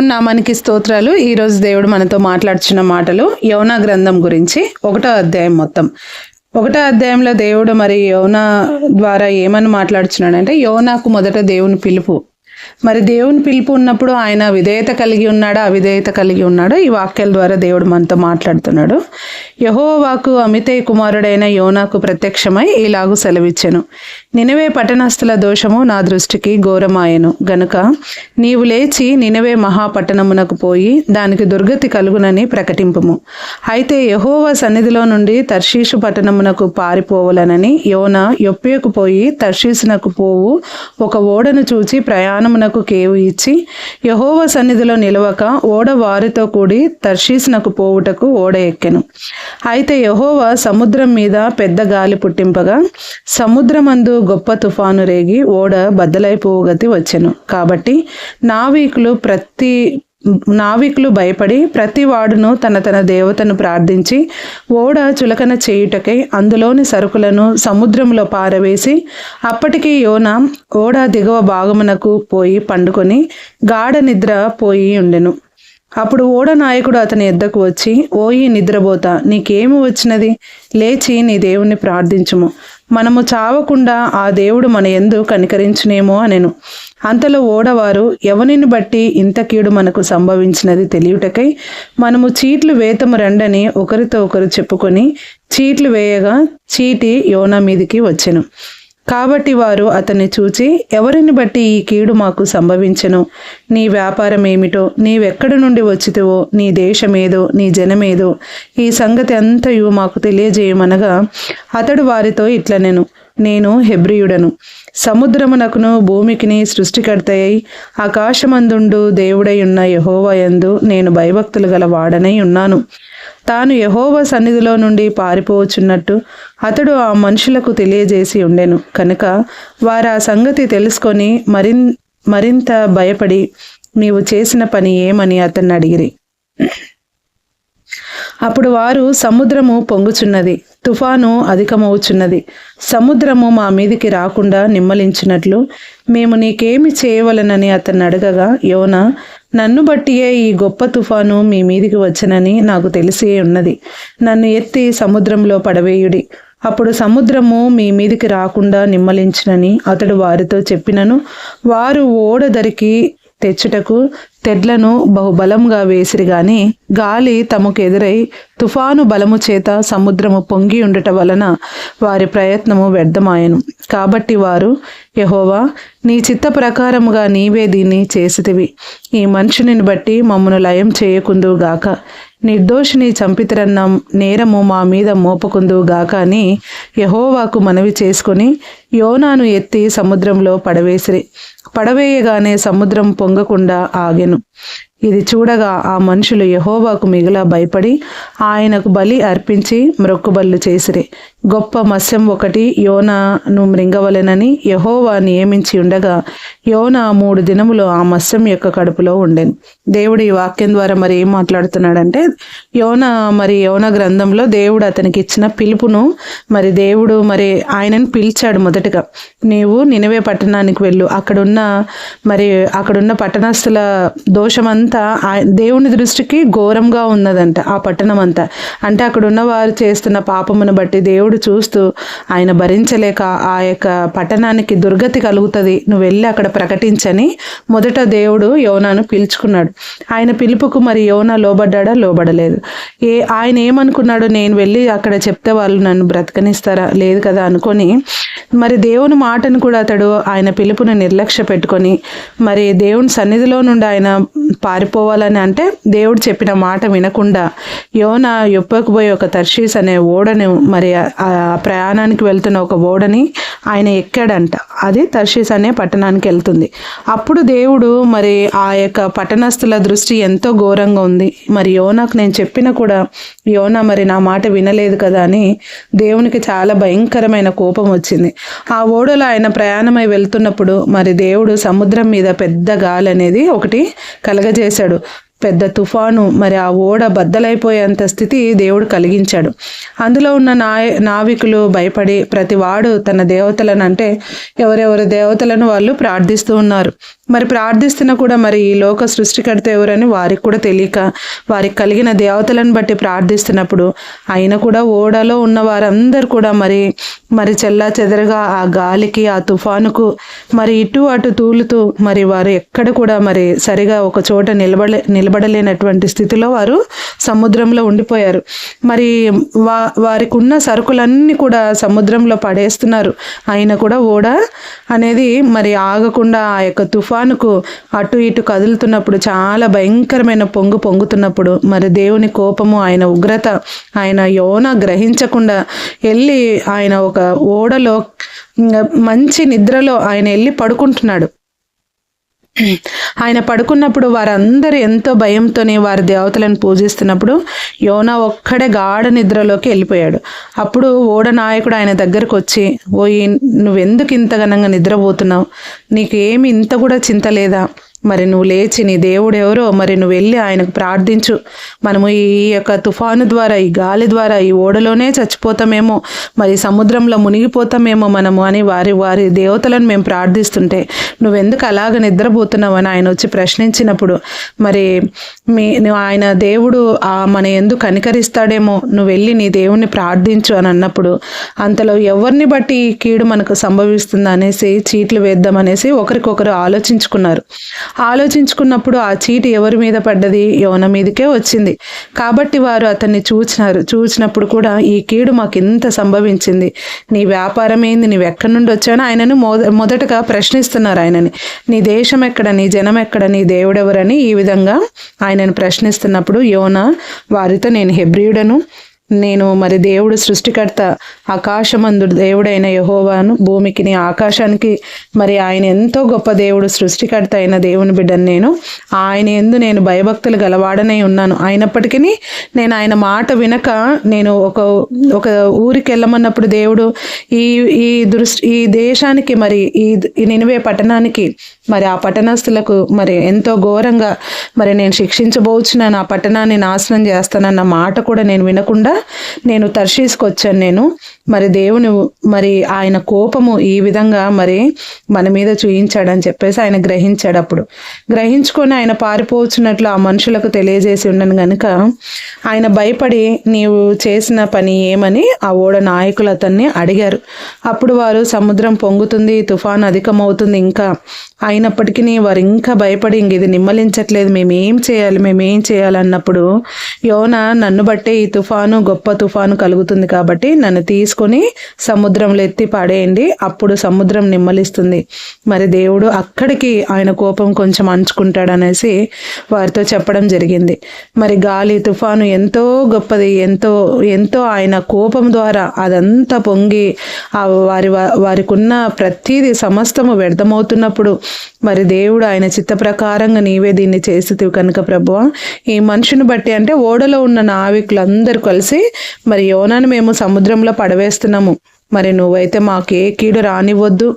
నామానికి స్తోత్రాలు. ఈరోజు దేవుడు మనతో మాట్లాడుచున్న మాటలు యౌనా గ్రంథం గురించి ఒకటో అధ్యాయం మొత్తం. ఒకటో అధ్యాయంలో దేవుడు మరి యౌనా ద్వారా ఏమని మాట్లాడుచున్నాడంటే యోనాకు మొదట దేవుని పిలుపు. మరి దేవుని పిలుపు ఉన్నప్పుడు ఆయన విధేయత కలిగి ఉన్నాడా? అవిధేయత కలిగి ఉన్నాడా? ఈ వాక్యాల ద్వారా దేవుడు మనతో మాట్లాడుతున్నాడు. యహోవాకు అమితే కుమారుడైన యోనాకు ప్రత్యక్షమై ఇలాగు సెలవిచ్చెను. నినవే పట్టణస్థుల దోషము నా దృష్టికి ఘోరమాయెను. గనుక నీవు లేచి నినవే మహాపట్టణమునకు పోయి దానికి దుర్గతి కలుగునని ప్రకటింపుము. అయితే యహోవా సన్నిధిలో నుండి తర్షీషు పట్టణమునకు పారిపోవలనని యోన యొప్పేకు పోయి తర్షీసునకు పోవు ఒక ఓడను చూచి ప్రయాణం ప్రయాణమునకు కేవు ఇచ్చి యహోవ సన్నిధిలో నిలవక ఓడ వారితో కూడి తర్షీసునకు పోవుటకు ఓడ ఎక్కెను. అయితే యహోవ సముద్రం మీద పెద్ద గాలి పుట్టింపగా సముద్రమందు గొప్ప తుఫాను రేగి ఓడ బద్దలైపోగతి వచ్చెను. కాబట్టి నావికులు ప్రతి నావికులు భయపడి ప్రతి వాడును తన తన దేవతను ప్రార్థించి ఓడ చులకన చేయుటకై అందులోని సరుకులను సముద్రంలో పారవేసి అప్పటికి యోన ఓడ దిగువ భాగమునకు పోయి పండుకొని గాఢ నిద్ర పోయి ఉండెను. అప్పుడు ఓడ నాయకుడు అతని ఎద్దకు వచ్చి ఓయి నిద్రపోతా నీకేమి వచ్చినది? లేచి నీ దేవుణ్ణి ప్రార్థించుము. మనము చావకుండా ఆ దేవుడు మన ఎందు కనికరించునేమో అనెను. అంతలో ఓడవారు ఎవనిని బట్టి ఇంత కీడు మనకు సంభవించినది తెలియుటకై మనము చీట్లు వేతము రండని ఒకరితో ఒకరు చెప్పుకొని చీట్లు వేయగా చీటి యోన మీదికి వచ్చెను. కాబట్టి వారు అతన్ని చూచి ఎవరిని బట్టి ఈ కీడు మాకు సంభవించెను? నీ వ్యాపారం ఏమిటో? నీవెక్కడి నుండి వచ్చితివో? నీ దేశమేదో? నీ జనమేదో? ఈ సంగతి అంతయు మాకు తెలియజేయమనగా అతడు వారితో ఇట్లనెను. నేను హెబ్రియుడను. సముద్రమునకును భూమికిని సృష్టికర్తయ్యి ఆకాశమందుండు దేవుడై ఉన్న యహోవయందు నేను భయభక్తులు గల వాడనై ఉన్నాను. తాను యహోవ సన్నిధిలో నుండి పారిపోవచ్చున్నట్టు అతడు ఆ మనుషులకు తెలియజేసి ఉండెను. కనుక వారు ఆ సంగతి తెలుసుకొని మరిన్ మరింత భయపడి నీవు చేసిన పని ఏమని? అతన్ని అడిగిరి. అప్పుడు వారు సముద్రము పొంగుచున్నది తుఫాను అధికమవుచున్నది. సముద్రము మా మీదికి రాకుండా నిమ్మలించినట్లు మేము నీకేమి చేయవలనని అతన్ని అడగగా యోన నన్ను బట్టియే ఈ గొప్ప తుఫాను మీ మీదికి వచ్చనని నాకు తెలిసే ఉన్నది. నన్ను ఎత్తి సముద్రంలో పడవేయుడి. అప్పుడు సముద్రము మీ మీదికి రాకుండా నిమ్మలించినని అతడు వారితో చెప్పినను. వారు ఓడదరికి తెచ్చుటకు తెడ్లను బహుబలంగా వేసిరి గాని గాలి తమకెదురై తుఫాను బలము చేత సముద్రము పొంగి ఉండట వలన వారి ప్రయత్నము వ్యర్థమాయను. కాబట్టి వారు యహోవా నీ చిత్త ప్రకారముగా నీవే దీన్ని చేసితివి. ఈ మనుషుని బట్టి మమ్మను లయం చేయకుందు గాక. నిర్దోషిని చంపితరన్న నేరము మా మీద మోపకుందువుగాక అని యహోవాకు మనవి చేసుకుని యోనాను ఎత్తి సముద్రంలో పడవేసిరి. పడవేయగానే సముద్రం పొంగకుండా ఆగెను. ఇది చూడగా ఆ మనుషులు యహోవాకు మిగిలా భయపడి ఆయనకు బలి అర్పించి మ్రొక్కుబళ్ళు చేసిరి. గొప్ప మత్స్యం ఒకటి యోనాను మృంగవలెనని యహోవా నియమించి ఉండగా యోన మూడు దినములు ఆ మత్స్యం యొక్క కడుపులో ఉండేది దేవుడు ఈ వాక్యం ద్వారా మరి ఏం మాట్లాడుతున్నాడంటే యోన మరి యోన గ్రంథంలో దేవుడు అతనికి ఇచ్చిన పిలుపును మరి దేవుడు మరి ఆయనను పిలిచాడు మొదటగా. నీవు నినవే పట్టణానికి వెళ్ళు. అక్కడున్న మరి అక్కడున్న పట్టణస్థుల దోషమంతా దేవుని దృష్టికి ఘోరంగా ఉన్నదంట ఆ పట్టణం అంతా అంటే అక్కడున్న వారు చేస్తున్న పాపమును బట్టి దేవుడు చూస్తూ ఆయన భరించలేక ఆ యొక్క పట్టణానికి దుర్గతి కలుగుతుంది. నువ్వు వెళ్ళి అక్కడ ప్రకటించని మొదట దేవుడు యోనాను పిలుచుకున్నాడు. ఆయన పిలుపుకు మరి యోనా లోబడ్డాడా? లోబడలేదు. ఏ ఆయన ఏమనుకున్నాడు? నేను వెళ్ళి అక్కడ చెప్తే వాళ్ళు నన్ను బ్రతకనిస్తారా? లేదు కదా అనుకొని మరి దేవుని మాటను కూడా అతడు ఆయన పిలుపును నిర్లక్ష్య పెట్టుకొని మరి దేవుని సన్నిధిలో నుండి ఆయన పారిపోవాలని అంటే దేవుడు చెప్పిన మాట వినకుండా యోన ఎప్పకపోయి ఒక తర్షీస్ అనే ఓడను మరి ఆ ప్రయాణానికి వెళ్తున్న ఒక ఓడని ఆయన ఎక్కాడంట. అది తర్షీస్ అనే పట్టణానికి వెళ్తుంది. అప్పుడు దేవుడు మరి ఆ యొక్క పట్టణస్థుల దృష్టి ఎంతో ఘోరంగా ఉంది. మరి యోనాకు నేను చెప్పిన కూడా యోనా మరి నా మాట వినలేదు కదా అని దేవునికి చాలా భయంకరమైన కోపం వచ్చింది. ఆ ఓడలో ఆయన ప్రయాణమై వెళ్తున్నప్పుడు మరి దేవుడు సముద్రం మీద పెద్ద గాలి అనేది ఒకటి కలగజేశాడు. పెద్ద తుఫాను మరి ఆ ఓడ బద్దలైపోయేంత స్థితి దేవుడు కలిగించాడు. అందులో ఉన్న నాయ నావికులు భయపడి ప్రతివాడు తన దేవతలను అంటే ఎవరెవరి దేవతలను వాళ్ళు ప్రార్థిస్తూ ఉన్నారు. మరి ప్రార్థిస్తున్న కూడా మరి ఈ లోక సృష్టికర్త ఎవరని వారికి కూడా తెలియక వారికి కలిగిన దేవతలను బట్టి ప్రార్థిస్తున్నప్పుడు ఆయన కూడా ఓడలో ఉన్న వారందరూ కూడా మరి మరి చెల్లా చెదరగా ఆ గాలికి ఆ తుఫానుకు మరి ఇటు అటు తూలుతూ మరి వారు ఎక్కడ కూడా మరి సరిగా ఒక చోట నిలబడ నిలబడలేనటువంటి స్థితిలో వారు సముద్రంలో ఉండిపోయారు. మరి వా వారికి ఉన్న సరుకులన్నీ కూడా సముద్రంలో పడేస్తున్నారు. ఆయన కూడా ఓడ అనేది మరి ఆగకుండా ఆ యొక్క తుఫానుకు అటు ఇటు కదులుతున్నప్పుడు చాలా భయంకరమైన పొంగు పొంగుతున్నప్పుడు మరి దేవుని కోపము ఆయన ఉగ్రత ఆయన యోన గ్రహించకుండా వెళ్ళి ఆయన ఒక ఓడలో మంచి నిద్రలో ఆయన వెళ్ళి పడుకుంటున్నాడు. ఆయన పడుకున్నప్పుడు వారందరూ ఎంతో భయంతోనే వారి దేవతలను పూజిస్తున్నప్పుడు యోనా ఒక్కడే గాఢ నిద్రలోకి వెళ్ళిపోయాడు. అప్పుడు ఓడ నాయకుడు ఆయన దగ్గరకు వచ్చి ఓ నువ్వెందుకు ఇంత ఘనంగా నిద్రపోతున్నావు? నీకు ఏమి ఇంత కూడా చింత లేదా? మరి నువ్వు లేచి నీ దేవుడు ఎవరో మరి నువ్వు వెళ్ళి ఆయనకు ప్రార్థించు. మనము ఈ యొక్క తుఫాను ద్వారా ఈ గాలి ద్వారా ఈ ఓడలోనే చచ్చిపోతామేమో మరి సముద్రంలో మునిగిపోతామేమో మనము అని వారి వారి దేవతలను మేము ప్రార్థిస్తుంటే నువ్వెందుకు అలాగ నిద్రపోతున్నావు అని ఆయన వచ్చి ప్రశ్నించినప్పుడు మరి మీ ఆయన దేవుడు ఆ మన ఎందుకు కనికరిస్తాడేమో నువ్వు వెళ్ళి నీ దేవుణ్ణి ప్రార్థించు అని అన్నప్పుడు అంతలో ఎవరిని బట్టి ఈ కీడు మనకు సంభవిస్తుంది అనేసి చీట్లు వేద్దాం అనేసి ఒకరికొకరు ఆలోచించుకున్నారు. ఆలోచించుకున్నప్పుడు ఆ చీటి ఎవరి మీద పడ్డది? యోన మీదకే వచ్చింది. కాబట్టి వారు అతన్ని చూచినారు. చూసినప్పుడు కూడా ఈ కీడు మాకు ఇంత సంభవించింది. నీ వ్యాపారం ఏంది? నీవు ఎక్కడి నుండి వచ్చానో ఆయనను మొదటగా ప్రశ్నిస్తున్నారు ఆయనని. నీ దేశం ఎక్కడ? నీ జనం ఎక్కడ? నీ దేవుడెవరని ఈ విధంగా ఆయనను ప్రశ్నిస్తున్నప్పుడు యోన వారితో నేను హెబ్రియుడను నేను మరి దేవుడు సృష్టికర్త ఆకాశమందు దేవుడైన యహోవాను భూమికి ఆకాశానికి మరి ఆయన ఎంతో గొప్ప దేవుడు సృష్టికర్త అయిన దేవుని బిడ్డను నేను ఆయన ఎందు నేను భయభక్తులు గలవాడనై ఉన్నాను. అయినప్పటికీ నేను ఆయన మాట వినక నేను ఒక ఒక ఊరికి వెళ్ళమన్నప్పుడు దేవుడు ఈ ఈ దృష్టి ఈ దేశానికి మరి ఈ నినివే పట్టణానికి మరి ఆ పట్టణస్తులకు మరి ఎంతో ఘోరంగా మరి నేను శిక్షించబోచున్నాను ఆ పట్టణాన్ని నాశనం చేస్తానన్న మాట కూడా నేను వినకుండా నేను తర్షీసుకొచ్చాను నేను. మరి దేవుని మరి ఆయన కోపము ఈ విధంగా మరి మన మీద చూయించాడని చెప్పేసి ఆయన గ్రహించాడు అప్పుడు. గ్రహించుకొని ఆయన పారిపోవచ్చున్నట్లు ఆ మనుషులకు తెలియజేసి ఉండను కనుక ఆయన భయపడి నీవు చేసిన పని ఏమని ఆ ఓడ నాయకులు అతన్ని అడిగారు. అప్పుడు వారు సముద్రం పొంగుతుంది తుఫాన్ అధికమవుతుంది ఇంకా అయినప్పటికీ వారు ఇంకా భయపడి ఇంక ఇది నిమ్మలించట్లేదు మేమేం చేయాలి మేము ఏం చేయాలన్నప్పుడు యోన నన్ను బట్టే ఈ తుఫాను గొప్ప తుఫాను కలుగుతుంది కాబట్టి నన్ను తీసుకొని సముద్రంలో ఎత్తి పడేయండి. అప్పుడు సముద్రం నిమ్మలిస్తుంది. మరి దేవుడు అక్కడికి ఆయన కోపం కొంచెం అంచుకుంటాడనేసి వారితో చెప్పడం జరిగింది. మరి గాలి తుఫాను ఎంతో గొప్పది. ఎంతో ఎంతో ఆయన కోపం ద్వారా అదంతా పొంగి వారి వారికి ఉన్న ప్రతిదీ సమస్తము వ్యర్థమవుతున్నప్పుడు మరి దేవుడు ఆయన చిత్త ప్రకారంగా నీవే దీన్ని చేస్తుంది కనుక ప్రభువ. ఈ మనిషిని బట్టి అంటే ఓడలో ఉన్న నావికులందరూ కలిసి కలిసి మరి యోనాను మేము సముద్రంలో పడవేస్తున్నాము. మరి నువ్వైతే మాకు ఏ కీడు రానివ్వద్దు.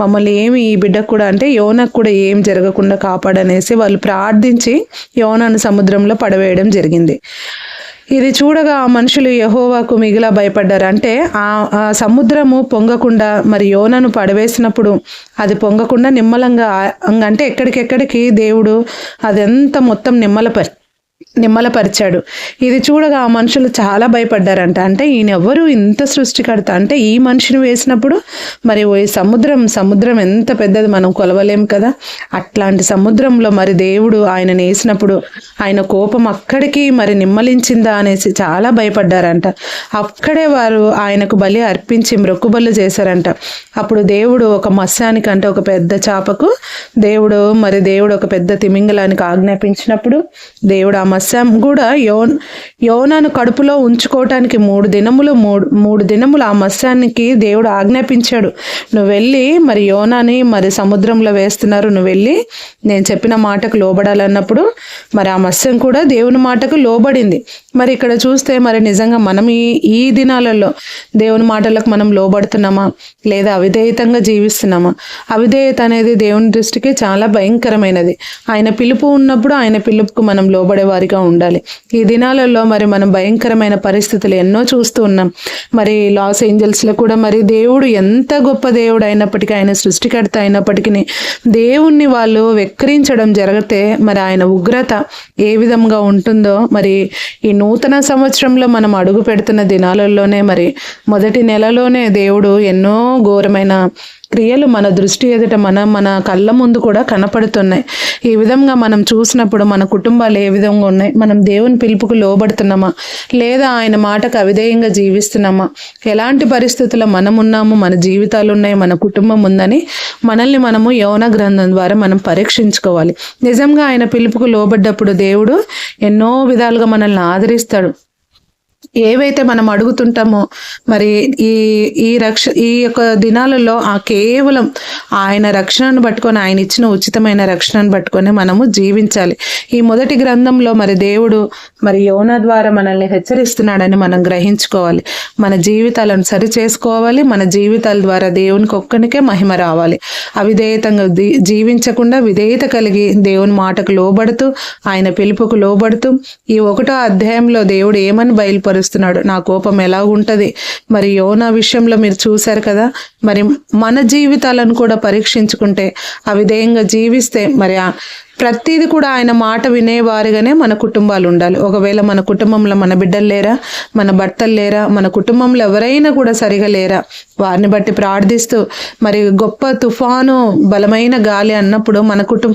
మమ్మల్ని ఏమి ఈ బిడ్డకు కూడా అంటే యోనకు కూడా ఏం జరగకుండా కాపాడనేసి వాళ్ళు ప్రార్థించి యోనాను సముద్రంలో పడవేయడం జరిగింది. ఇది చూడగా ఆ మనుషులు యహోవాకు మిగిలా భయపడ్డారు. అంటే ఆ సముద్రము పొంగకుండా మరి యోనను పడవేసినప్పుడు అది పొంగకుండా నిమ్మలంగా అంటే ఎక్కడికెక్కడికి దేవుడు అదంతా మొత్తం నిమ్మలపరి నిమ్మలపరిచాడు. ఇది చూడగా ఆ మనుషులు చాలా భయపడ్డారంట. అంటే ఈయన ఎవరు ఇంత సృష్టికర్త? అంటే ఈ మనిషిని వేసినప్పుడు మరి సముద్రం సముద్రం ఎంత పెద్దది మనం కొలవలేం కదా? అట్లాంటి సముద్రంలో మరి దేవుడు ఆయన వేసినప్పుడు ఆయన కోపం అక్కడికి మరి నిమ్మలించిందా అనేసి చాలా భయపడ్డారంట. అక్కడే వారు ఆయనకు బలి అర్పించి మృక్కుబలు చేశారంట. అప్పుడు దేవుడు ఒక మత్స్యానికి అంటే ఒక పెద్ద చేపకు దేవుడు మరి దేవుడు ఒక పెద్ద తిమింగలానికి ఆజ్ఞాపించినప్పుడు దేవుడు ఆ మత్స్య కూడా యోన్ యోనను కడుపులో ఉంచుకోవటానికి మూడు దినములు మూడు మూడు దినములు ఆ మత్స్యానికి దేవుడు ఆజ్ఞాపించాడు. నువ్వు వెళ్ళి మరి యోనాని మరి సముద్రంలో వేస్తున్నారు నువ్వు వెళ్ళి నేను చెప్పిన మాటకు లోబడాలన్నప్పుడు మరి ఆ మత్స్యం కూడా దేవుని మాటకు లోబడింది. మరి ఇక్కడ చూస్తే మరి నిజంగా మనం ఈ ఈ దినాలలో దేవుని మాటలకు మనం లోబడుతున్నామా? లేదా అవిధేయతంగా జీవిస్తున్నామా? అవిధేయత అనేది దేవుని దృష్టికి చాలా భయంకరమైనది. ఆయన పిలుపు ఉన్నప్పుడు ఆయన పిలుపుకు మనం లోబడే వారిగా ఉండాలి. ఈ దినాలలో మరి మనం భయంకరమైన పరిస్థితులు ఎన్నో చూస్తూ ఉన్నాం. మరి లాస్ ఏంజల్స్లో కూడా మరి దేవుడు ఎంత గొప్ప దేవుడు అయినప్పటికీ ఆయన సృష్టికర్త అయినప్పటికీ దేవుణ్ణి వాళ్ళు వెక్కిరించడం జరిగితే మరి ఆయన ఉగ్రత ఏ విధంగా ఉంటుందో మరి ఈ నూతన సంవత్సరంలో మనం అడుగు పెడుతున్న దినాలలోనే మరి మొదటి నెలలోనే దేవుడు ఎన్నో ఘోరమైన క్రియలు మన దృష్టి ఎదుట మన మన కళ్ళ ముందు కూడా కనపడుతున్నాయి. ఈ విధంగా మనం చూసినప్పుడు మన కుటుంబాలు ఏ విధంగా ఉన్నాయి? మనం దేవుని పిలుపుకు లోబడుతున్నామా? లేదా ఆయన మాటకు అవిధేయంగా జీవిస్తున్నామా? ఎలాంటి పరిస్థితుల్లో మనం ఉన్నాము? మన జీవితాలు ఉన్నాయి మన కుటుంబం ఉందని మనల్ని మనము యౌన గ్రంథం ద్వారా మనం పరీక్షించుకోవాలి. నిజంగా ఆయన పిలుపుకు లోబడ్డప్పుడు దేవుడు ఎన్నో విధాలుగా మనల్ని ఆదరిస్తాడు. ఏవైతే మనం అడుగుతుంటామో మరి ఈ ఈ రక్ష ఈ యొక్క దినాలలో ఆ కేవలం ఆయన రక్షణను పట్టుకొని ఆయన ఇచ్చిన ఉచితమైన రక్షణను పట్టుకొని మనము జీవించాలి. ఈ మొదటి గ్రంథంలో మరి దేవుడు మరి యోన ద్వారా మనల్ని హెచ్చరిస్తున్నాడని మనం గ్రహించుకోవాలి. మన జీవితాలను సరి చేసుకోవాలి మన జీవితాల ద్వారా దేవునికి ఒక్కనికే మహిమ రావాలి. అవిధేయతంగా జీవించకుండా విధేయత కలిగి దేవుని మాటకు లోబడుతూ ఆయన పిలుపుకు లోబడుతూ ఈ ఒకటో అధ్యాయంలో దేవుడు ఏమని బయలుపరుస్తున్నాడు నా కోపం ఎలా ఉంటుంది? మరి యోనా విషయంలో మీరు చూశారు కదా? మరి మన జీవితాలను కూడా పరీక్షించుకుంటే అవిధేయంగా జీవిస్తే మరి ప్రతిది ప్రతిదీ కూడా ఆయన మాట వినేవారుగానే మన కుటుంబాలు ఉండాలి. ఒకవేళ మన కుటుంబంలో మన బిడ్డలు లేరా మన భర్తలు లేరా మన కుటుంబంలో ఎవరైనా కూడా సరిగా లేరా వారిని బట్టి ప్రార్థిస్తూ మరి గొప్ప తుఫాను బలమైన గాలి అన్నప్పుడు మన కుటుంబ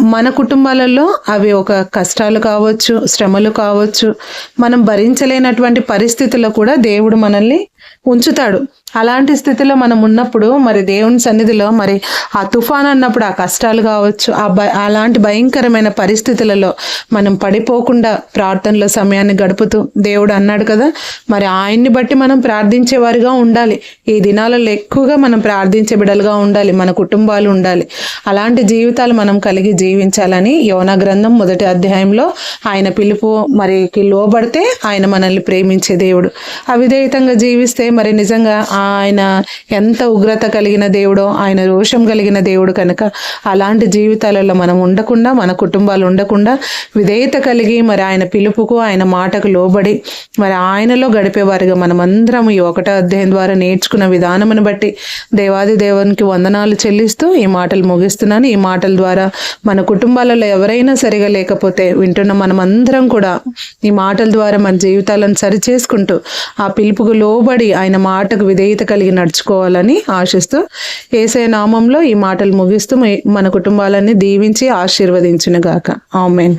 మన కుటుంబాలలో అవి ఒక కష్టాలు కావచ్చు శ్రమలు కావచ్చు. మనం భరించలేనటువంటి పరిస్థితుల్లో కూడా దేవుడు మనల్ని ఉంచుతాడు. అలాంటి స్థితిలో మనం ఉన్నప్పుడు మరి దేవుని సన్నిధిలో మరి ఆ తుఫాన్ అన్నప్పుడు ఆ కష్టాలు కావచ్చు ఆ భ అలాంటి భయంకరమైన పరిస్థితులలో మనం పడిపోకుండా ప్రార్థనలో సమయాన్ని గడుపుతూ దేవుడు అన్నాడు కదా మరి ఆయన్ని బట్టి మనం ప్రార్థించేవారిగా ఉండాలి. ఈ దినాలలో ఎక్కువగా మనం ప్రార్థించే బిడలుగా ఉండాలి మన కుటుంబాలు ఉండాలి. అలాంటి జీవితాలు మనం కలిగి జీవించాలని యోనా గ్రంథం మొదటి అధ్యాయంలో ఆయన పిలుపు మరికి లోబడితే ఆయన మనల్ని ప్రేమించే దేవుడు. అవిధేయతంగా జీవిస్తే మరి నిజంగా ఆయన ఎంత ఉగ్రత కలిగిన దేవుడో ఆయన రోషం కలిగిన దేవుడు కనుక అలాంటి జీవితాలలో మనం ఉండకుండా మన కుటుంబాలు ఉండకుండా విధేయత కలిగి మరి ఆయన పిలుపుకు ఆయన మాటకు లోబడి మరి ఆయనలో గడిపేవారుగా మనమందరం ఈ ఒకటో అధ్యాయం ద్వారా నేర్చుకున్న విధానమును బట్టి దేవాది దేవునికి వందనాలు చెల్లిస్తూ ఈ మాటలు ముగిస్తున్నాను. ఈ మాటల ద్వారా మన కుటుంబాలలో ఎవరైనా సరిగా లేకపోతే వింటున్న మనమందరం కూడా ఈ మాటల ద్వారా మన జీవితాలను సరిచేసుకుంటూ ఆ పిలుపుకు లోబడి ఆయన మాటకు విధేయత కలిగి నడుచుకోవాలని ఆశిస్తూ ఏసే నామంలో ఈ మాటలు ముగిస్తూ మన కుటుంబాలన్నీ దీవించి ఆశీర్వదించునుగాక. ఆమెన్.